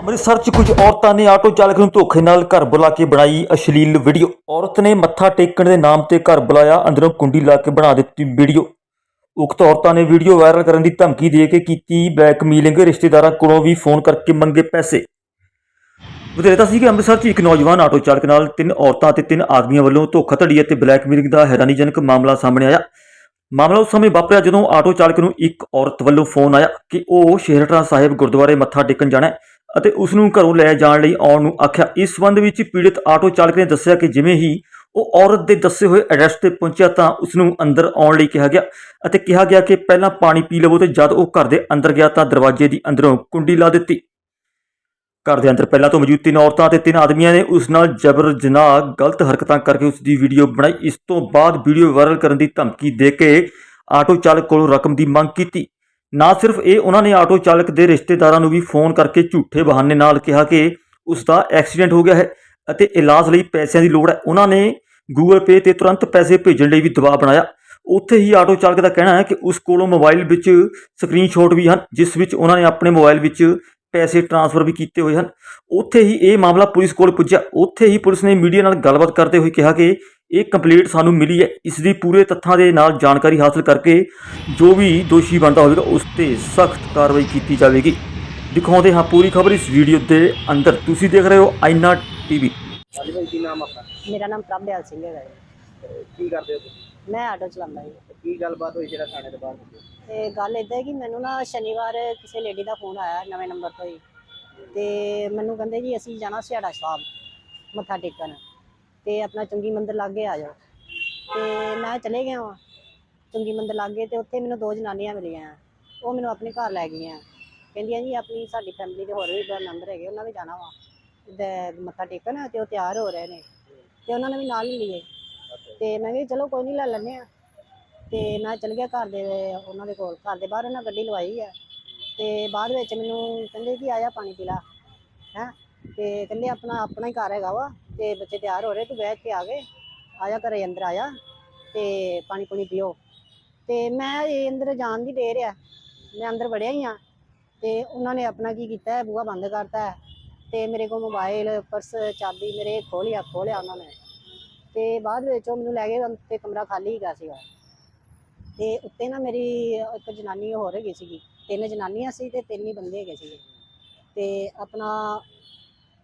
ਅੰਮ੍ਰਿਤਸਰ 'ਚ ਕੁਝ ਔਰਤਾਂ ਨੇ ਆਟੋ ਚਾਲਕ ਨੂੰ ਧੋਖੇ ਨਾਲ ਘਰ ਬੁਲਾ ਕੇ ਬਣਾਈ ਅਸ਼ਲੀਲ ਵੀਡੀਓ। ਔਰਤ ਨੇ ਮੱਥਾ ਟੇਕਣ ਦੇ ਨਾਮ ਤੇ ਘਰ ਬੁਲਾਇਆ, ਅੰਦਰੋਂ ਕੁੰਡੀ ਲਾ ਕੇ ਬਣਾ ਦਿੱਤੀ ਵੀਡੀਓ। ਉਕਤ ਔਰਤਾਂ ਨੇ ਵੀਡੀਓ ਵਾਇਰਲ ਕਰਨ ਦੀ ਧਮਕੀ ਦੇ ਕੇ ਕੀਤੀ ਬਲੈਕਮੇਲਿੰਗ, ਰਿਸ਼ਤੇਦਾਰਾਂ ਕੋਲੋਂ ਵੀ ਫੋਨ ਕਰਕੇ ਮੰਗੇ ਪੈਸੇ। ਵਧੇਰੇ ਸੀ ਕਿ ਅੰਮ੍ਰਿਤਸਰ 'ਚ ਇੱਕ ਨੌਜਵਾਨ ਆਟੋ ਚਾਲਕ ਨਾਲ ਤਿੰਨ ਔਰਤਾਂ ਅਤੇ ਤਿੰਨ ਆਦਮੀਆਂ ਵੱਲੋਂ ਧੋਖਾਧੜੀ ਅਤੇ ਬਲੈਕਮੇਲਿੰਗ ਦਾ ਹੈਰਾਨੀਜਨਕ ਮਾਮਲਾ ਸਾਹਮਣੇ ਆਇਆ। ਮਾਮਲਾ ਉਸ ਸਮੇਂ ਵਾਪਰਿਆ ਜਦੋਂ ਆਟੋ ਚਾਲਕ ਨੂੰ ਇੱਕ ਔਰਤ ਵੱਲੋਂ ਫੋਨ ਆਇਆ ਕਿ ਉਹ ਸ਼ੇਰਟਰਾ ਸਾਹਿਬ ਗੁਰਦੁਆਰੇ ਮੱਥਾ ਟੇਕਣ ਜਾਣਾ ਹੈ। ਅਤੇ ਉਸ ਨੂੰ ਘਰੋਂ ਲੈ ਜਾਣ ਲਈ ਆਉਣ ਨੂੰ ਆਖਿਆ। ਇਸ ਸੰਬੰਧ ਵਿੱਚ ਪੀੜਤ ਆਟੋ ਚਾਲਕ ਨੇ ਦੱਸਿਆ ਕਿ ਜਿਵੇਂ ਹੀ ਉਹ ਔਰਤ ਦੇ ਦੱਸੇ ਹੋਏ ਐਡਰੈਸ ਤੇ ਪਹੁੰਚਿਆ ਤਾਂ ਉਸ ਨੂੰ ਅੰਦਰ ਆਉਣ ਲਈ ਕਿਹਾ ਗਿਆ ਅਤੇ ਕਿਹਾ ਗਿਆ ਕਿ ਪਹਿਲਾਂ ਪਾਣੀ ਪੀ ਲਵੋ ਤੇ ਜਦ ਉਹ ਘਰ ਦੇ ਅੰਦਰ ਗਿਆ ਤਾਂ ਦਰਵਾਜ਼ੇ ਦੀ ਅੰਦਰੋਂ ਕੁੰਡੀ ਲਾ ਦਿੱਤੀ। ਘਰ ਦੇ ਅੰਦਰ ਪਹਿਲਾਂ ਤੋਂ ਮੌਜੂਦ ਤਿੰਨ ਔਰਤਾਂ ਅਤੇ ਤਿੰਨ ਆਦਮੀਆਂ ਨੇ ਉਸ ਨਾਲ ਜਬਰ ਜਨਾਹ ਗਲਤ ਹਰਕਤਾਂ ਕਰਕੇ ਉਸ ਦੀ ਵੀਡੀਓ ਬਣਾਈ। ਇਸ ਤੋਂ ਬਾਅਦ ਵੀਡੀਓ ਵਾਇਰਲ ਕਰਨ ਦੀ ਧਮਕੀ ਦੇ ਕੇ ਆਟੋ ਚਾਲਕ ਕੋਲੋਂ ਰਕਮ ਦੀ ਮੰਗ ਕੀਤੀ। ਨਾ ਸਿਰਫ ਇਹ, ਉਹਨਾਂ ਨੇ ਆਟੋ ਚਾਲਕ ਦੇ ਰਿਸ਼ਤੇਦਾਰਾਂ ਨੂੰ ਵੀ ਫੋਨ ਕਰਕੇ ਝੂਠੇ ਬਹਾਨੇ ਨਾਲ ਕਿਹਾ ਕਿ ਉਸ ਦਾ ਐਕਸੀਡੈਂਟ ਹੋ ਗਿਆ ਹੈ ਅਤੇ ਇਲਾਜ ਲਈ ਪੈਸਿਆਂ ਦੀ ਲੋੜ ਹੈ। ਉਹਨਾਂ ਨੇ ਗੂਗਲ ਪੇ ਤੇ ਤੁਰੰਤ ਪੈਸੇ ਭੇਜਣ ਲਈ ਵੀ ਦਬਾਅ ਬਣਾਇਆ। ਉੱਥੇ ਹੀ ਆਟੋ ਚਾਲਕ ਦਾ ਕਹਿਣਾ ਹੈ ਕਿ ਉਸ ਕੋਲੋਂ ਮੋਬਾਈਲ ਵਿੱਚ ਸਕਰੀਨਸ਼ਾਟ ਵੀ ਹਨ, ਜਿਸ ਵਿੱਚ ਉਹਨਾਂ ਨੇ ਆਪਣੇ ਮੋਬਾਈਲ ਵਿੱਚ ਪੈਸੇ ਟ੍ਰਾਂਸਫਰ ਵੀ ਕੀਤੇ ਹੋਏ ਹਨ। ਉੱਥੇ ਹੀ ਇਹ ਮਾਮਲਾ ਪੁਲਿਸ ਕੋਲ ਪੁੱਜਿਆ। ਉੱਥੇ ਹੀ ਪੁਲਿਸ ਨੇ ਮੀਡੀਆ ਨਾਲ ਗੱਲਬਾਤ ਕਰਦੇ ਹੋਏ ਕਿਹਾ ਕਿ ਇਹ ਕੰਪਲੀਟ ਸਾਨੂੰ ਮਿਲੀ ਹੈ। ਇਸ ਦੀ ਪੂਰੇ ਤੱਥਾਂ ਦੇ ਨਾਲ ਜਾਣਕਾਰੀ ਹਾਸਲ ਕਰਕੇ ਜੋ ਵੀ ਦੋਸ਼ੀ ਬਣਦਾ ਹੋਵੇਗਾ ਉਸ ਤੇ ਸਖਤ ਕਾਰਵਾਈ ਕੀਤੀ ਜਾਵੇਗੀ। ਦਿਖਾਉਂਦੇ ਹਾਂ ਪੂਰੀ ਖਬਰ ਇਸ ਵੀਡੀਓ ਦੇ ਅੰਦਰ। ਤੁਸੀਂ ਦੇਖ ਰਹੇ ਹੋ ਆਈਨਾ ਟੀਵੀ। ਹਾਂਜੀ ਭਾਈ ਕੀ ਨਾਮ ਆਪਣਾ? ਮੇਰਾ ਨਾਮ ਪ੍ਰਭਦਿਆਲ ਸਿੰਘ ਹੈਗਾ ਜੀ। ਕੀ ਕਰਦੇ ਹੋ ਤੁਸੀਂ? ਮੈਂ ਆਟੋ ਚਲਾਉਂਦਾ ਜੀ। ਤੇ ਕੀ ਗੱਲਬਾਤ ਹੋਈ ਜਿਹੜਾ ਥਾਣੇ ਦੇ ਬਾਹਰ ਹੁੰਦੀ ਤੇ ਗੱਲ ਇਦਾਂ ਹੈ ਕਿ ਮੈਨੂੰ ਨਾ ਸ਼ਨੀਵਾਰ ਕਿਸੇ ਲੇਡੀ ਦਾ ਫੋਨ ਆਇਆ ਨਵੇਂ ਨੰਬਰ ਤੋਂ ਹੀ। ਤੇ ਮੈਨੂੰ ਕਹਿੰਦੇ ਜੀ ਅਸੀਂ ਜਾਣਾ ਸਿਆੜਾ ਸਾਹਿਬ ਮੱਥਾ ਟੇਕਣ। ਤੇ ਆਪਣਾ ਚੰਗੀ ਮੰਦਰ ਲਾਗੇ ਆ ਜਾਓ। ਤੇ ਮੈਂ ਚਲੇ ਗਿਆ ਵਾਂ ਚੰਗੀ ਮੰਦਰ ਲਾਗੇ ਤੇ ਉੱਥੇ ਮੈਨੂੰ ਦੋ ਜਨਾਨੀਆਂ ਮਿਲੀਆਂ। ਉਹ ਮੈਨੂੰ ਆਪਣੇ ਘਰ ਲੈ ਗਈਆਂ। ਕਹਿੰਦੀਆਂ ਜੀ, ਆਪਣੀ ਸਾਡੀ ਫੈਮਿਲੀ ਦੇ ਹੋਰ ਵੀ ਮੈਂਬਰ ਹੈਗੇ, ਉਹਨਾਂ ਵੀ ਜਾਣਾ ਵਾ। ਮੱਥਾ ਟੇਕਣ ਤੇ ਉਹ ਤਿਆਰ ਹੋ ਰਹੇ ਨੇ। ਤੇ ਉਹਨਾਂ ਨੇ ਵੀ ਨਾਲ ਹੀ ਲਈਏ। ਤੇ ਮੈਂ ਕਿਹਾ, ਚਲੋ ਕੋਈ ਨਹੀਂ ਲੈ ਲੈਂਦੇ ਆ ਤੇ ਮੈਂ ਚਲ ਗਿਆ ਘਰ ਦੇ, ਉਹਨਾਂ ਦੇ ਕੋਲ। ਘਰ ਦੇ ਬਾਹਰ ਉਹਨਾਂ ਗੱਡੀ ਲਵਾਈ ਆ। ਤੇ ਬਾਅਦ ਵਿੱਚ ਮੈਨੂੰ ਕਹਿੰਦੇ ਕਿ ਆਇਆ ਪਾਣੀ ਪੀ ਲਾ। ਹੈ? ਤੇ ਕਹਿੰਦੇ ਆਪਣਾ ਆਪਣਾ ਹੀ ਘਰ ਹੈਗਾ ਵਾ। ਤੇ ਬੱਚੇ ਤਿਆਰ ਹੋ ਰਹੇ, ਤੂੰ ਬੈਠ ਕੇ ਆ ਗਏ। ਆਇਆ ਘਰੇ, ਅੰਦਰ ਆਇਆ ਤੇ ਪਾਣੀ ਪੁਣੀ ਪੀਓ। ਤੇ ਮੈਂ ਇਹ ਅੰਦਰ ਜਾਣ ਦੀ ਦੇਰ ਆ। ਮੈਂ ਅੰਦਰ ਵੜਿਆ ਹੀ ਆ ਤੇ ਉਹਨਾਂ ਨੇ ਆਪਣਾ ਕੀ ਕੀਤਾ ਹੈ, ਬੂਹਾ ਬੰਦ ਕਰਤਾ ਹੈ ਤੇ ਮੇਰੇ ਕੋਲ ਮੋਬਾਈਲ ਪਰਸ ਚਾਬੀ ਮੇਰੇ ਖੋਲਿਆ ਖੋਲਿਆ ਉਹਨਾਂ ਨੇ। ਤੇ ਬਾਅਦ ਵਿੱਚ ਉਹ ਮੈਨੂੰ ਲੈ ਗਏ ਤੇ ਕਮਰਾ ਖਾਲੀ ਹੈਗਾ ਸੀਗਾ। ਤੇ ਉੱਤੇ ਨਾ ਮੇਰੀ ਇੱਕ ਜਨਾਨੀ ਹੋਰ ਹੈਗੀ ਸੀਗੀ। ਤਿੰਨ ਜਨਾਨੀਆਂ ਸੀ ਤੇ ਤਿੰਨ ਹੀ ਬੰਦੇ ਹੈਗੇ ਸੀਗੇ। ਤੇ ਆਪਣਾ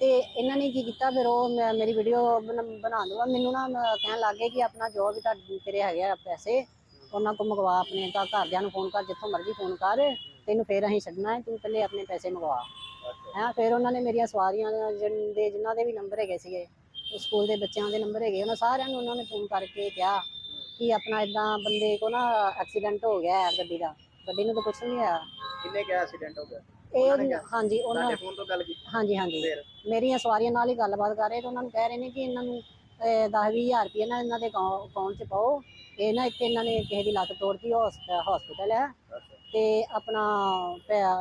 ਤੇ ਇਹਨਾਂ ਨੇ ਕੀ ਕੀਤਾ ਫਿਰ ਉਹ ਮੈਂ- ਮੇਰੀ ਵੀਡੀਓ ਬਣਾ ਦੂਗਾ ਮੈਨੂੰ ਨਾ ਮ- ਕਹਿਣ ਲੱਗ ਕਿ ਆਪਣਾ ਜੋ ਵੀ ਤੁਹਾਡੇ ਤੇਰੇ ਹੈਗੇ ਆ ਪੈਸੇ ਉਹਨਾਂ ਕੋਲ ਮੰਗਵਾ ਆਪਣੇ ਘਰ- ਘਰਦਿਆਂ ਨੂੰ ਫੋਨ ਕਰ ਜਿੱਥੋਂ ਮਰਜ਼ੀ ਫੋਨ ਕਰ। ਤੈਨੂੰ ਫੇਰ ਅਸੀਂ ਛੱਡਣਾ ਹੈ ਤੂੰ ਪਹਿਲੇ ਆਪਣੇ ਪੈਸੇ ਮੰਗਵਾ। ਹੈਂ ਫਿਰ ਉਹਨਾਂ ਨੇ ਮੇਰੀਆਂ ਸਵਾਰੀਆਂ ਜਿਨ- ਦੇ ਜਿਨ੍ਹਾਂ ਦੇ ਵੀ ਨੰਬਰ ਹੈਗੇ ਸੀਗੇ ਉਹ ਸਕੂਲ ਦੇ ਬੱਚਿਆਂ ਦੇ ਨੰਬਰ ਹੈਗੇ ਉਹਨਾਂ ਸਾਰਿਆਂ ਨੂੰ ਉਹਨਾਂ ਨੇ ਫੋਨ ਕਰਕੇ ਕਿਹਾ ਕਿ ਆਪਣਾ ਇਦਾਂ ਬੰਦੇ ਕੋ ਨਾ ਐਕਸੀਡੈਂਟ ਹੋ ਗਿਆ ਹੈ ਗੱਡੀ ਦਾ। ਗੱਡੀ ਨੂੰ ਤਾਂ ਕੁਝ ਨਹੀਂ ਹੋਇਆ। ਕਿੰਨੇ ਕਿਹਾ ਐਕਸੀਡੈਂਟ ਹੋ ਗਿਆ ਇਹ ਉਹਦੀ- ਹਾਂਜੀ ਉਹਨਾਂ ਤੁਹਾਡੇ ਫੋਨ ਤੋਂ ਗੱਲ ਕੀਤੀ। ਹਾਂਜੀ ਹਾਂਜੀ। ਫਿਰ? ਮੇਰੀਆਂ ਸਵਾਰੀਆਂ ਨਾਲ ਹੀ ਗੱਲਬਾਤ ਕਰ ਰਹੇ ਤੇ ਉਹਨਾਂ ਨੂੰ ਕਹਿ ਰਹੇ ਨੇ ਕਿ ਇਹਨਾਂ ਨੂੰ 10 ਹਜ਼ਾਰ ਰੁਪਏ ਨਾ ਇਹਨਾਂ ਦੇ ਅਕਾਊਂਟ 'ਚ ਪਾਓ। ਇਹ ਨਾ ਇੱਥੇ ਇਹਨਾਂ ਨੇ ਕਿਸੇ ਦੀ ਲੱਤ ਤੋੜਤੀ ਹਸਪੀਟਲ ਹੈ। ਤੇ ਆਪਣਾ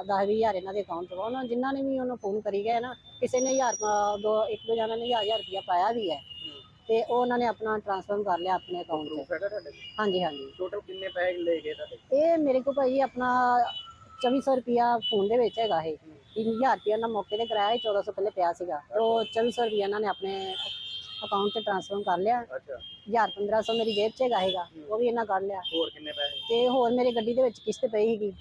10 ਹਜ਼ਾਰ ਇਹਨਾਂ ਦੇ ਅਕਾਊਂਟ 'ਚ ਪਾਓ। ਉਹਨਾਂ ਜਿਨ੍ਹਾਂ ਨੇ ਵੀ ਉਹਨੂੰ ਫੋਨ ਕਰੀ ਗਏ ਨਾ ਕਿਸੇ ਨੇ ਹਜ਼ਾਰ ਪਾ- ਦੋ ਇੱਕ ਦੋ ਜਣਾਂ ਨੇ ਹਜ਼ਾਰ ਹਜ਼ਾਰ ਰੁਪਇਆ ਪਾਇਆ ਵੀ ਹੈ। ਤੇ ਉਹ ਉਹਨਾਂ ਨੇ ਆਪਣਾ ਟ੍ਰਾਂਸਫਰ ਕਰ ਲਿਆ ਆਪਣੇ ਅਕਾਊਂਟ 'ਚ। ਹਾਂਜੀ ਹਾਂਜੀ। ਟੋਟਲ ਕਿੰਨੇ ਪੈਸੇ ਲੈ ਗਏ ਤੁਹਾਡੇ? ਇਹ ਮੇਰੇ ਕੋਲ ਭਾਈ ਆਪਣਾ 2400 ਰੁਪਿਆ ਫੋਨ ਦੇ ਵਿੱਚ ਹੈਗਾ ਇਹ। 3000 ਰੁਪਿਆ ਨਾਲ ਮੌਕੇ ਤੇ ਕਰਾਇਆ ਸੀ 1400 ਪਹਿਲੇ ਪਿਆ ਸੀਗਾ। ਤੇ ਉਹ 2400 ਰੁਪਿਆ ਇਹਨਾਂ ਨੇ ਆਪਣੇ ਅਕਾਊਂਟ 'ਚ ਟ੍ਰਾਂਸਫਰ ਕਰ ਲਿਆ। ਅੱਛਾ। 1000 1500 ਮੇਰੀ ਜੇਬ 'ਚ ਹੈਗਾ ਹੈਗਾ ਉਹ ਵੀ ਇਹਨਾਂ ਕਰ ਲਿਆ। ਹੋਰ ਕਿੰਨੇ ਪੈਸੇ? ਤੇ ਹੋਰ ਮੇਰੀ ਗੱਡੀ ਦੇ ਵਿੱਚ ਕਿਸ਼ਤ ਪਈ ਸੀਗੀ।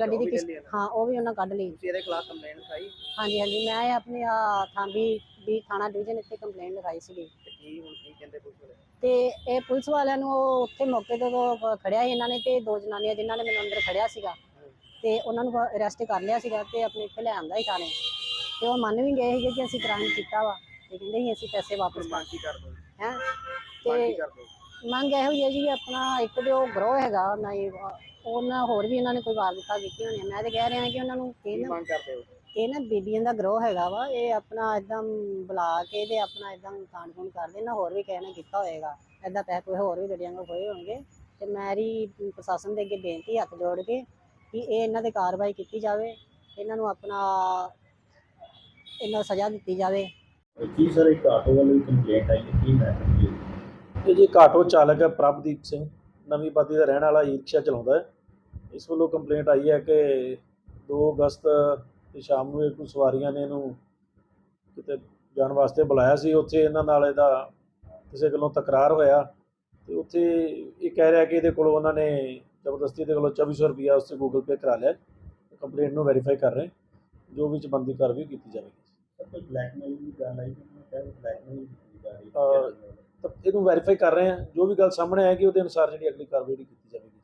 ਗੱਡੀ ਦੀ ਕਿਸ਼ਤ। ਹਾਂ ਉਹ ਵੀ ਉਹਨਾਂ ਕੱਢ ਲਈ। ਤੁਸੀਂ ਇਹਦੇ ਖਿਲਾਫ ਕੰਪਲੇਂਟ ਖਾਈ ਹਾਂਜੀ ਹਾਂਜੀ ਮੈਂ ਆਪਣੇ ਆ ਥਾਂਬੀ ਵੀ ਥਾਣਾ ਡਿਵੀਜ਼ਨ ਇੱਥੇ ਕੰਪਲੇਂਟ ਲਿਖਾਈ ਸੀਗੀ। ਤੇ ਕੀ ਹੁਣ ਕੀ ਕਹਿੰਦੇ ਪੁਲਿਸ ਵਾਲੇ? ਤੇ ਇਹ ਪੁਲਿਸ ਵਾਲਿਆਂ ਨੂੰ ਉਹ ਉੱਥੇ ਮੌਕੇ ਤੇ ਖੜਿਆ ਸੀ ਇਹਨਾਂ ਨੇ ਤੇ ਦੋ ਜਨਾਨੀਆਂ ਜਿਨ੍ਹਾਂ ਨੇ ਮੈਨੂੰ ਅੰਦਰ ਖੜਿਆ ਸੀਗਾ। ਤੇ ਉਹਨਾਂ ਨੂੰ ਅਰੈਸਟ ਕਰ ਲਿਆ ਸੀਗਾ ਤੇ ਆਪਣੇ ਇੱਥੇ ਲੈ ਆਂਦਾ ਹੀ ਥਾਣੇ। ਤੇ ਉਹ ਮੰਨ ਵੀ ਗਏ ਸੀਗੇ ਕਿ ਅਸੀਂ ਕ੍ਰਾਈਮ ਕੀਤਾ ਵਾ ਤੇ ਕਹਿੰਦੇ ਸੀ ਅਸੀਂ ਪੈਸੇ ਵਾਪਸ ਹੁਣ ਮੰਗ ਕੀ ਕਰ ਦੋ ਹੈ? ਤੇ ਮੰਗ ਇਹੋ ਹੀ ਹੈ ਜੀ ਆਪਣਾ ਇੱਕ ਤੇ ਉਹ ਗਰੋਹ ਹੈਗਾ ਨਾ ਉਹਨਾਂ ਹੋਰ ਵੀ ਇਹਨਾਂ ਨੇ ਕੋਈ ਵਾਰਦਾਤਾਂ ਕੀਤੀ ਹੋਣੀ ਮੈਂ ਤੇ ਕਹਿ ਰਿਹਾ ਕਿ ਉਹਨਾਂ ਨੂੰ ਕੀ ਮੰਗ ਕਰਦੇ ਹੋ? ਇਹ ਨਾ ਬੀਬੀਆਂ ਦਾ ਗਰੋਹ ਹੈਗਾ ਵਾ ਇਹ ਆਪਣਾ ਇਦਾਂ ਬੁਲਾ ਕੇ ਤੇ ਆਪਣਾ ਇਦਾਂ ਕਾਂਡ ਕੂੰਡ ਕਰਦੇ ਨਾ ਹੋਰ ਵੀ ਨੇ ਕੀਤਾ ਹੋਏਗਾ। ਇਦਾਂ ਪੈਸੇ ਕੋਈ ਹੋਰ ਵੀ ਕੋਲ ਹੋਏ ਹੋਣਗੇ। ਤੇ ਮੇਰੀ ਪ੍ਰਸ਼ਾਸਨ ਦੇ ਅੱਗੇ ਬੇਨਤੀ ਹੱਥ ਜੋੜ ਕੇ ਕਿ ਇਹ ਇਹਨਾਂ ਤੇ ਕਾਰਵਾਈ ਕੀਤੀ ਜਾਵੇ ਇਹਨਾਂ ਨੂੰ ਆਪਣਾ ਇਹਨਾਂ ਨੂੰ ਸਜ਼ਾ ਦਿੱਤੀ ਜਾਵੇ। ਕੀ ਸਰ ਇੱਕ ਆਟੋ ਵਾਲੇ ਦੀ ਕੰਪਲੇਂਟ ਆਈ ਹੈ ਕੀ ਮੈਟਰ ਕੀ ਹੈ? ਇਹ ਜੀ ਇੱਕ ਆਟੋ ਚਾਲਕ ਹੈ ਪ੍ਰਭਦੀਪ ਸਿੰਘ ਨਵੀਂ ਬਾਦੀ ਦਾ ਰਹਿਣ ਵਾਲਾ ਈ ਰਿਕਸ਼ਾ ਚਲਾਉਂਦਾ ਹੈ। ਇਸ ਵੱਲੋਂ ਕੰਪਲੇਂਟ ਆਈ ਹੈ ਕਿ 2 ਅਗਸਤ ਦੀ ਸ਼ਾਮ ਨੂੰ ਇਹ ਕੁਝ ਸਵਾਰੀਆਂ ਨੇ ਇਹਨੂੰ ਕਿਤੇ ਜਾਣ ਵਾਸਤੇ ਬੁਲਾਇਆ ਸੀ। ਉੱਥੇ ਇਹਨਾਂ ਨਾਲ ਇਹਦਾ ਕਿਸੇ ਗੱਲੋਂ ਤਕਰਾਰ ਹੋਇਆ ਤੇ ਉੱਥੇ ਇਹ ਕਹਿ ਰਿਹਾ ਕਿ ਇਹਦੇ ਕੋਲੋਂ ਉਹਨਾਂ ਨੇ ਜ਼ਬਰਦਸਤੀ ਇਹਦੇ ਕੋਲੋਂ 2400 ਰੁਪਇਆ ਉਸ ਤੇ ਗੂਗਲ ਪੇ ਕਰਾ ਲਿਆ। ਕੰਪਲੇਂਟ ਨੂੰ ਵੈਰੀਫਾਈ ਕਰ ਰਹੇ ਜੋ ਵੀ ਚ ਬੰਦੀ ਕਾਰਵਾਈ ਕੀਤੀ ਜਾਵੇਗੀ। ਕੋਈ ਬਲੈਕਮੇਲ ਦੀ ਗੱਲ ਆਈ? ਕਿ ਬਲੈਕਮੇਲ ਕੀਤੀ ਜਾ ਰਹੀ ਹੈ ਤਾਂ ਇਹਨੂੰ ਵੈਰੀਫਾਈ ਕਰ ਰਹੇ ਹਾਂ। ਜੋ ਵੀ ਗੱਲ ਸਾਹਮਣੇ ਆਏਗੀ ਉਹਦੇ ਅਨੁਸਾਰ ਜਿਹੜੀ ਅਗਲੀ ਕਾਰਵਾਈ ਕੀਤੀ ਜਾਵੇਗੀ।